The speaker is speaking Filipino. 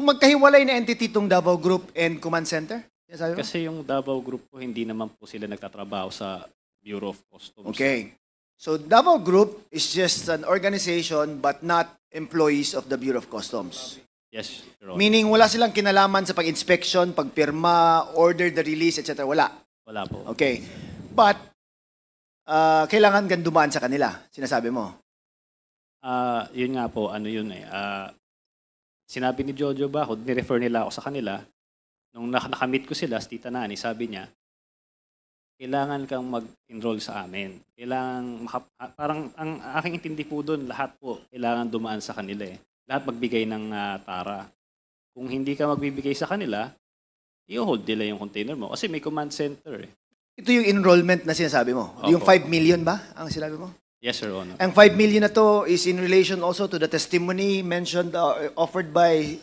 Magkahiwalay na entity itong Davao Group and Command Center? Mo? Kasi yung Davao Group po, hindi naman po sila nagtatrabaho sa Bureau of Customs. Okay. So Davao Group is just an organization but not employees of the Bureau of Customs. Yes, Your Honor. Meaning wala silang kinalaman sa pag-inspection, pagpirma, order the release, etc. Wala. Wala po. Okay. But, ah, kailangan gan dumaan sa kanila, sinasabi mo. Ah, yun nga po, ano yun eh. ah, sinabi ni Jojo ba, ni-refer nila ako sa kanila. Nung nak- nakamit ko sila, si Tita Nani, sabi niya, kailangan kang mag-enroll sa amin. Kailangan, ah, parang ang aking intindi po doon, lahat po, kailangan dumaan sa kanila eh. Lahat magbigay ng ah, tara. Kung hindi ka magbibigay sa kanila, i-hold nila yung container mo. Kasi may command center eh. Ito yung enrollment na sinasabi mo. Yung Opo. 5 million ba ang sinabi mo? Yes, Your Honor. Ang 5 million na to is in relation also to the testimony mentioned uh, offered by